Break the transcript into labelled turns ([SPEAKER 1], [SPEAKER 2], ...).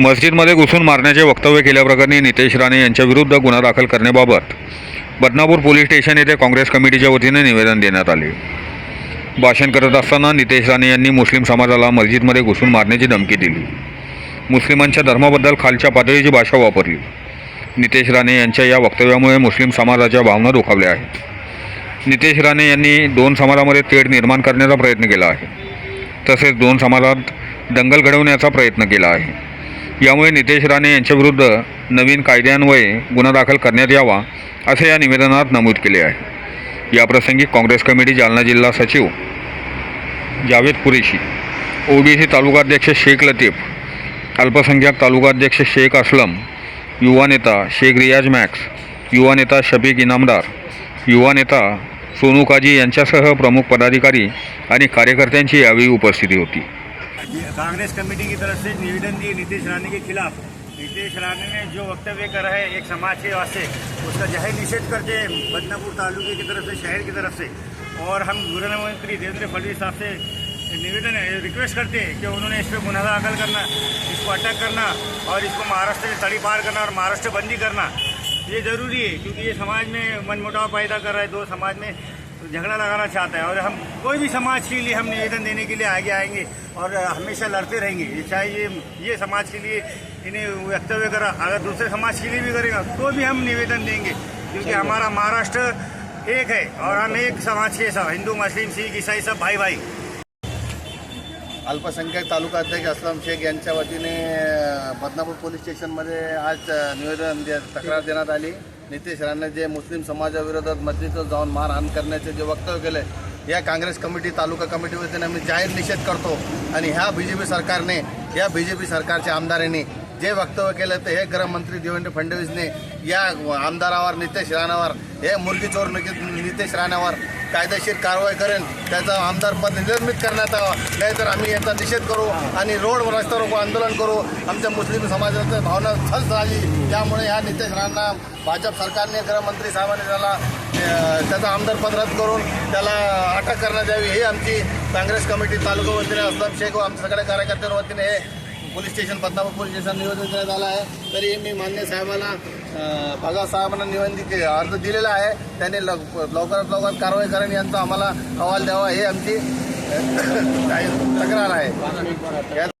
[SPEAKER 1] मस्जिदमध्ये घुसून मारण्याचे वक्तव्य केल्याप्रकरणी नितेश राणे यांच्या विरुद्ध गुन्हा दाखल करण्याबाबत बदनापूर पोलीस स्टेशन येथे काँग्रेस कमिटीच्या वतीने निवेदन देण्यात आले. भाषण करत असताना नितेश राणे यांनी मुस्लिम समाजाला मस्जिदमध्ये घुसून मारण्याची धमकी दिली. मुस्लिमांच्या धर्माबद्दल खालच्या पातळीची भाषा वापरली. नितेश राणे यांच्या या वक्तव्यामुळे मुस्लिम समाजाच्या भावना दुखावल्या आहेत. नितेश राणे यांनी दोन समाजामध्ये तेढ निर्माण करण्याचा प्रयत्न केला आहे. तसेच दोन समाजात दंगल घडवण्याचा प्रयत्न केला आहे. यामुळे नितेश राणे यांच्याविरुद्ध नवीन कायद्यान्वये गुन्हा दाखल करण्यात यावा असे या निवेदनात नमूद केले आहे. याप्रसंगी काँग्रेस कमिटी जालना जिल्हा सचिव जावेद कुरेशी ओबीसी तालुकाध्यक्ष शेख लतीफ अल्पसंख्याक तालुकाध्यक्ष शेख असलम युवा नेता शेख रियाज मॅक्स युवा नेता शफीक इनामदार युवा नेता सोनू काजी यांच्यासह प्रमुख पदाधिकारी आणि कार्यकर्त्यांची यावेळी उपस्थिती होती.
[SPEAKER 2] कांग्रेस कमेटी की तरफ़ से निवेदन दिए नीतीश रानी के खिलाफ। नीतीश रानी ने जो वक्तव्य करा है एक समाज के वास्ते उसका ज़ाहिर निषेध करते हैं बदनापुर तालुके की तरफ़ से, शहर की तरफ़ से, और हम गृहमंत्री देवेंद्र फडणवीस साहब से निवेदन रिक्वेस्ट करते हैं कि उन्होंने इस पर गुनाह दाखिल करना, इसको अटक करना, और इसको महाराष्ट्र से तड़ी पार करना और महाराष्ट्र बंदी करना। ये ज़रूरी है, क्योंकि ये समाज में मनमुटाव पैदा कर रहा है, दो समाज में झगड़ा लगाना चाहता है और हम कोई भी समाज के लिए हम निवेदन देने के लिए आगे आएँगे और हमेशा लड़ते रहेंगे। चाहे ये ये समाज के लिए इन्हें वक्तव्य करा अगर दूसरे समाज के लिए भी करेगा तो भी हम निवेदन देंगे। क्योंकि हमारा महाराष्ट्र एक है और हम एक समाज के सब हिंदू मुस्लिम सिख ईसाई सब भाई भाई
[SPEAKER 3] अल्पसंख्याक तालुका अध्यक्ष असलम शेख यांच्या वतीने बदनापूर पोलीस स्टेशनमध्ये आज निवेदन दे तक्रार देण्यात आली. नितेश राणे जे मुस्लिम समाजाविरोधात मस्जिदवर जाऊन मारहाण करण्याचे जे वक्तव्य केले या काँग्रेस कमिटी तालुका कमिटी वतीने आम्ही जाहीर निषेध करतो. आणि ह्या बी जे पी सरकारने या बी जे पी सरकारच्या आमदारांनी जे वक्तव्य केलं ते हे गृहमंत्री देवेंद्र फडणवीसने या आमदारावर नितेश राणावर हे मुलगीचोर चोर नितेश राणावर कायदेशीर कारवाई करेन. त्याचं आमदारपद निर्मित करण्यात यावा. नाहीतर आम्ही याचा निषेध करू आणि रोड रस्ता रोको आंदोलन करू. आमच्या मुस्लिम समाजाचं भावना छल झाली त्यामुळे ह्या नितेश राणा भाजप सरकारने गृहमंत्री साहेबांनी त्याला त्याचा आमदार आमदारपद रद्द करून त्याला अटक करण्यात यावी. ही आमची काँग्रेस कमिटी तालुका वतीने असलम शेख व आमच्या सगळ्या कार्यकर्त्यांच्या वतीने हे police station Badnapur police station निवेदन देण्यात आलं आहे. तरी मी मान्य साहेबांना अं, साहेबांना निवेदन अर्ज दिलेला आहे. त्यांनी लव- लवकरात लवकर कारवाई करेन यांचा आम्हाला अहवाल द्यावा हे आमची तक्रार आहे.